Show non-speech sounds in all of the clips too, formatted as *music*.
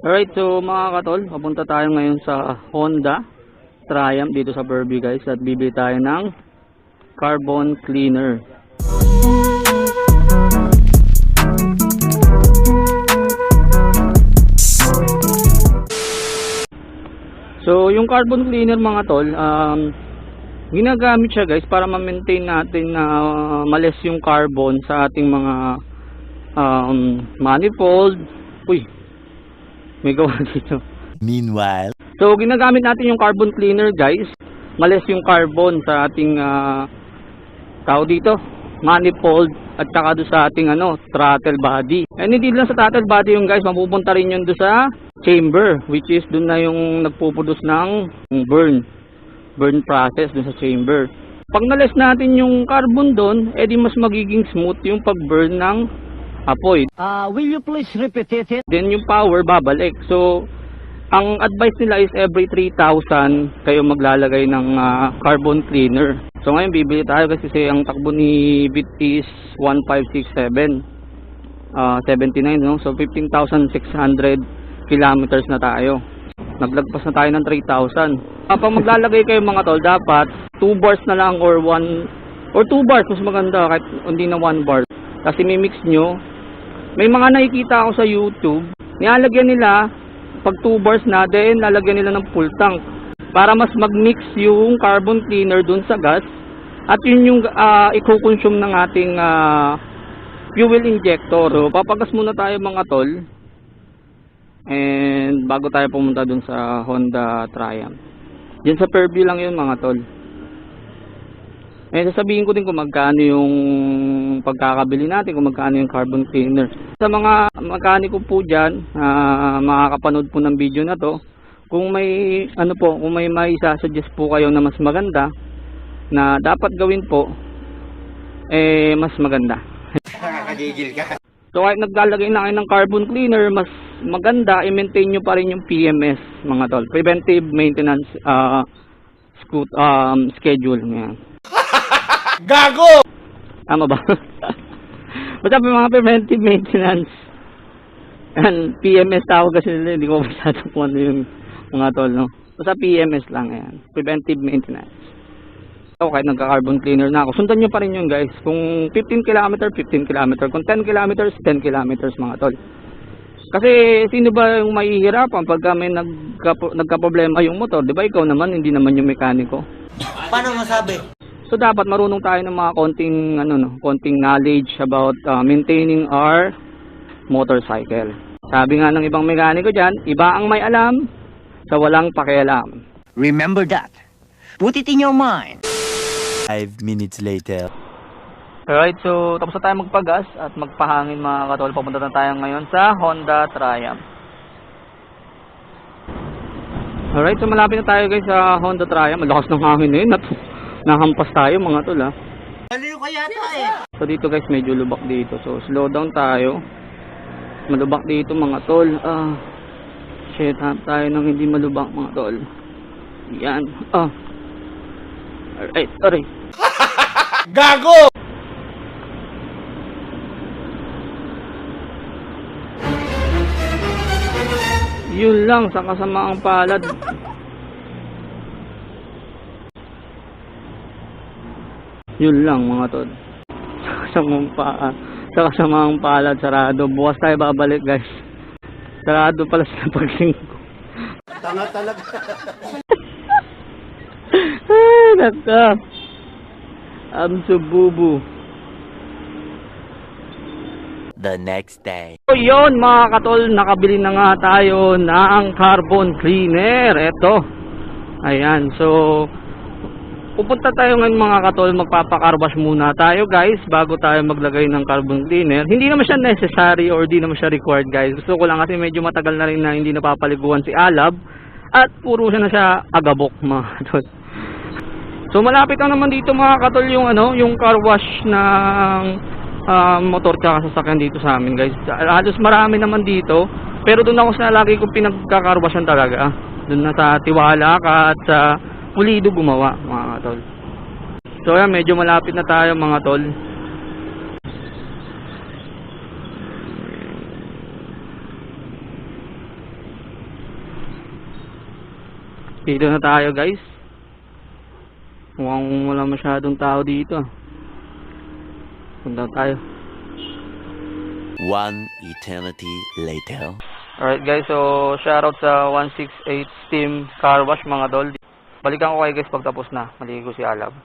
Alright, so mga katol, papunta tayo ngayon sa Honda Triumph dito sa Burby guys at bibili tayo ng carbon cleaner. So, yung carbon cleaner mga tol, um, ginagamit siya guys para ma-maintain natin na uh, malis yung carbon sa ating mga um, manifold. Uy, may gawa *laughs* dito. Meanwhile, So, ginagamit natin yung carbon cleaner guys. Malis yung carbon sa ating uh, tao dito, manifold at saka doon sa ating ano, throttle body. And hindi lang sa throttle body yung guys, mapupunta rin yun doon sa chamber which is doon na yung nagpuproduce ng burn burn process doon sa chamber. Pag nalis natin yung carbon doon, edi mas magiging smooth yung pag-burn ng apoy. Uh, will you please repeat it? Then yung power babalik. So ang advice nila is every 3,000 kayo maglalagay ng ah, carbon cleaner. So ngayon bibili tayo kasi ang takbo ni Bit is 1567. ah 79 no. So 15,600 kilometers na tayo. Naglagpas na tayo ng 3,000. Kapag maglalagay kayo mga tol, dapat 2 bars na lang or 1 or 2 bars mas maganda kahit hindi na 1 bar. Kasi mimix nyo. May mga nakikita ako sa YouTube, nilalagyan nila pag 2 bars na, then lalagyan nila ng full tank para mas mag-mix yung carbon cleaner dun sa gas at yun yung uh, i-consume ng ating ah, fuel injector. So, papagas muna tayo mga tol. And bago tayo pumunta dun sa Honda Triumph. Diyan sa Fairview lang yun mga tol. Eh sasabihin ko din kung magkano yung pagkakabili natin, kung magkano yung carbon cleaner. Sa mga mekaniko po diyan, ah, makakapanood po ng video na to, kung may ano po, kung may may suggest po kayo na mas maganda na dapat gawin po eh mas maganda. nakakagigil ka. So kahit naglalagay na kayo ng carbon cleaner, mas maganda i-maintain nyo pa rin yung PMS mga tol. Preventive Maintenance uh, scoot, um, schedule. Yan. *laughs* Gago! Tama ba? *laughs* Basta mga preventive maintenance. Yan, PMS tawag kasi nila, hindi ko masyado kung ano yung mga tol, no? Basta PMS lang, yan. Preventive maintenance. So, kahit nagka-carbon cleaner na ako, sundan nyo pa rin yun, guys. Kung 15 km, 15 km. Kung 10 km, 10 km, mga tol. Kasi, sino ba yung mahihirapan pagka may nagka, nagka-problema yung motor? Di ba ikaw naman, hindi naman yung mekaniko? Paano masabi? So dapat marunong tayo ng mga konting ano no, konting knowledge about uh, maintaining our motorcycle. Sabi nga ng ibang mekaniko diyan, iba ang may alam sa walang pakialam. Remember that. Put it in your mind. Five minutes later. Alright, so tapos na tayo magpagas at magpahangin mga katol. Papunta na tayo ngayon sa Honda Triumph. Alright, so malapit na tayo guys sa Honda Triumph. Malakas ng hangin na yun. Nahampas tayo mga tol ha. Baliw ka yata eh. So dito guys medyo lubak dito. So slow down tayo. Malubak dito mga tol. Ah. Shit, hanap tayo ng hindi malubak mga tol. Yan. Ah. Alright, *laughs* alright. Gago! Yun lang sa kasamaang palad. Yun lang mga tol. Sa kasamaang pa sa kasamaang palad sarado. Bukas tayo babalik guys. Sarado pala sila *laughs* paglinggo. Tanga talaga. ah, naka. I'm so bubu. The next day. So yun mga katol, nakabili na nga tayo ng carbon cleaner. Ito. Ayan, so pupunta tayo ngayon mga katol, magpapakarwash muna tayo guys bago tayo maglagay ng carbon cleaner. Hindi naman siya necessary or di naman siya required guys. Gusto ko lang kasi medyo matagal na rin na hindi napapaliguan si Alab at puro siya na siya agabok mga katol. So malapit lang naman dito mga katol yung ano, yung car wash ng ah, motor tsaka sasakyan dito sa amin guys. Halos marami naman dito. Pero doon ako sa lagi kong pinagkakarwasyan talaga. Doon na sa tiwala at sa pulido gumawa mga tol. So yan, medyo malapit na tayo mga tol. Dito na tayo guys. Mukhang wala masyadong tao dito. ah. Punta tayo. One eternity later. Alright guys, so shoutout sa 168 Steam Car Wash mga dol. Balikan ko kayo guys pag tapos na. Maligo si Alab.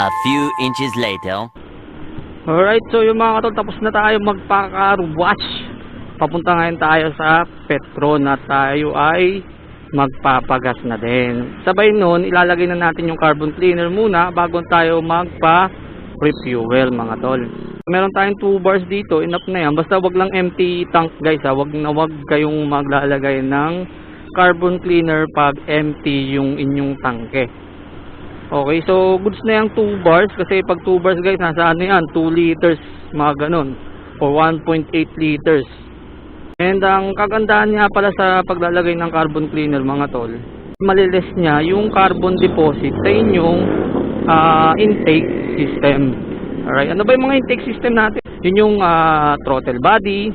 A few inches later. Alright, so yung mga katol, tapos na tayo magpa-car wash. Papunta ngayon tayo sa Petron at tayo ay magpapagas na din. Sabay nun, ilalagay na natin yung carbon cleaner muna bago tayo magpa-refuel mga tol. Meron tayong 2 bars dito, enough na yan. Basta wag lang empty tank guys ha, wag na wag kayong maglalagay ng carbon cleaner pag empty yung inyong tangke. Okay, so goods na yung 2 bars kasi pag 2 bars guys, nasa ano yan, 2 liters, mga ganun, or 1.8 liters. And ang kagandahan niya pala sa paglalagay ng carbon cleaner mga tol, maliles niya yung carbon deposit sa inyong ah, intake system. Alright, ano ba yung mga intake system natin? Yun yung ah, throttle body,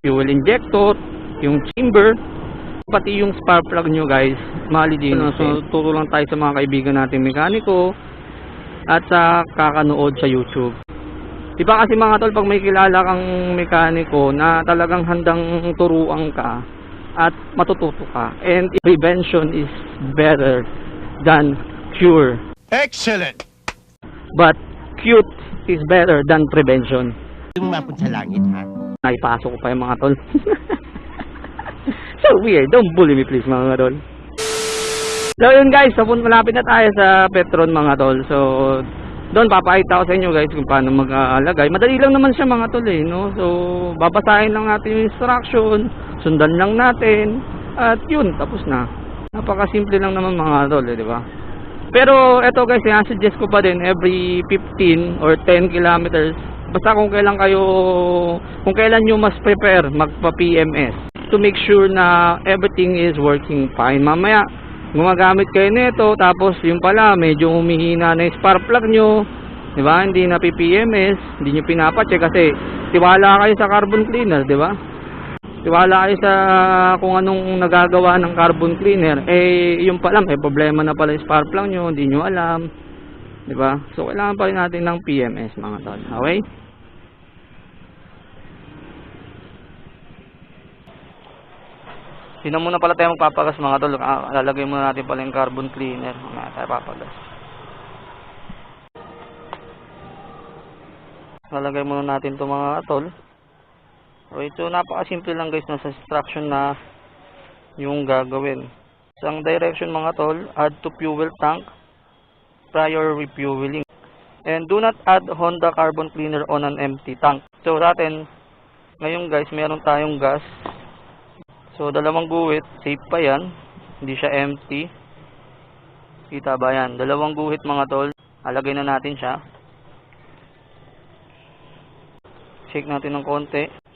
fuel injector, yung chamber, pati yung spark plug nyo guys malilinis so turo lang tayo sa mga kaibigan natin mekaniko at sa kakanood sa youtube. Di ba kasi mga tol pag may kilala kang mekaniko na talagang handang turuan ka at matututo ka and prevention is better than cure. Excellent! but cute is better than prevention. Yung mapun sa langit, ha? naipasok ko pa yung mga tol *laughs* so weird. Don't bully me please mga tol. So yun guys. Pun- malapit na tayo sa Petron mga tol. So doon papakita ko sa inyo guys kung paano mag-alagay madali lang naman siya mga tol eh no? So babasahin lang natin yung instruction. Sundan lang natin. At yun tapos na. Napakasimple lang naman mga tol eh, di ba? Pero eto guys, suggest ko pa din every 15 or 10 kilometers. Basta kung kailan kayo, kung kailan nyo mas prepare magpa-PMS to make sure na everything is working fine. Mamaya, gumagamit kayo nito, tapos yung pala, medyo humihina na yung spark plug nyo, di ba? Hindi na PPMS, hindi nyo pinapacheck kasi tiwala kayo sa carbon cleaner, di ba? tiwala kayo sa kung anong nagagawa ng carbon cleaner eh yung pala may problema na pala yung spark plug nyo hindi nyo alam di ba so kailangan pa rin natin ng PMS mga tol okay Sino muna pala tayo magpapagas mga tol Ah, lalagay muna natin pala yung carbon cleaner mamaya tayo papagas lalagay muna natin to mga tol Okay, so napakasimple lang guys na sa instruction na yung gagawin. Isang direction mga tol, add to fuel tank prior refueling. And do not add Honda carbon cleaner on an empty tank. So sa atin, ngayon guys, meron tayong gas. So dalawang guhit, safe pa yan. Hindi siya empty. Kita ba yan? Dalawang guhit mga tol. Alagay na natin siya. Shake natin ng konti.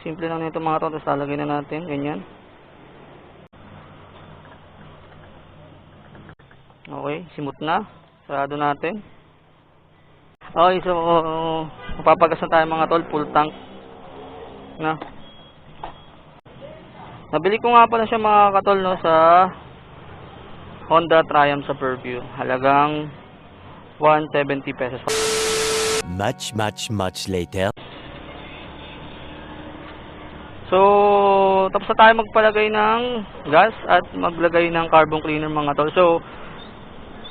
simple lang nito mga to, tapos lalagay na natin, ganyan. Okay, simut na. Sarado natin. Okay, so, mapapagas na tayo mga tol, full tank. Na. Nabili ko nga pala siya mga katol no, sa Honda Triumph sa Purview. Halagang 170 pesos. Much, much, much later. So, tapos na tayo magpalagay ng gas at maglagay ng carbon cleaner mga tol. So,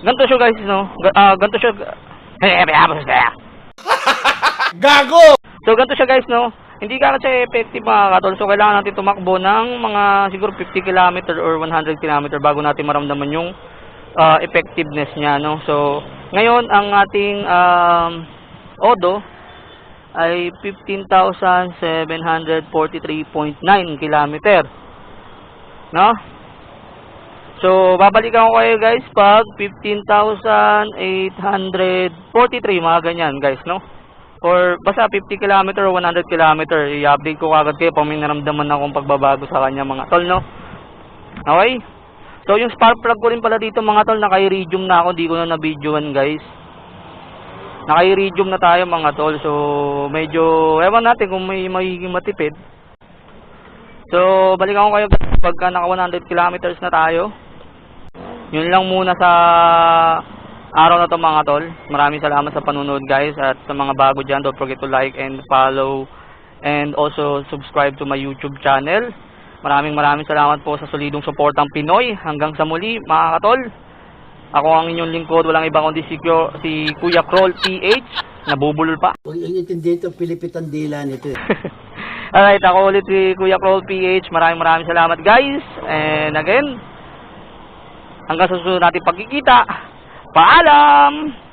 ganito siya guys, no? Ah, ganito siya. *laughs* Gago! So, ganito siya guys, no? Hindi ka kasi effective mga katol. So, kailangan natin tumakbo ng mga siguro 50 km or 100 km bago natin maramdaman yung ah, effectiveness niya, no? So, ngayon, ang ating um, odo ay 15,743.9 km. No? So, babalikan ko kayo guys pag 15,843, mga ganyan guys, no? Or basta 50 km or 100 km, i-update ko kagad kayo pag may naramdaman akong pagbabago sa kanya mga tol, no? Okay? So, yung spark plug ko rin pala dito mga tol, naka-iridium na ako, di ko na na-videoan guys. Naka-iridium na tayo mga tol, so medyo, ewan natin kung may magiging matipid. So, balikan ko kayo pagka naka 100 kilometers na tayo. Yun lang muna sa araw na to mga tol. Maraming salamat sa panunod guys at sa mga bago dyan, don't forget to like and follow and also subscribe to my YouTube channel. Maraming maraming salamat po sa solidong suportang Pinoy. Hanggang sa muli mga katol. Ako ang inyong lingkod, walang iba kundi si, Kyo- si Kuya Kroll PH. Nabubulol pa. Huwag yung intindi ito, pilipitan dila nito eh. *laughs* Alright, ako ulit si Kuya Kroll PH. Maraming maraming salamat guys. And again, hanggang sa susunod natin pagkikita. Paalam!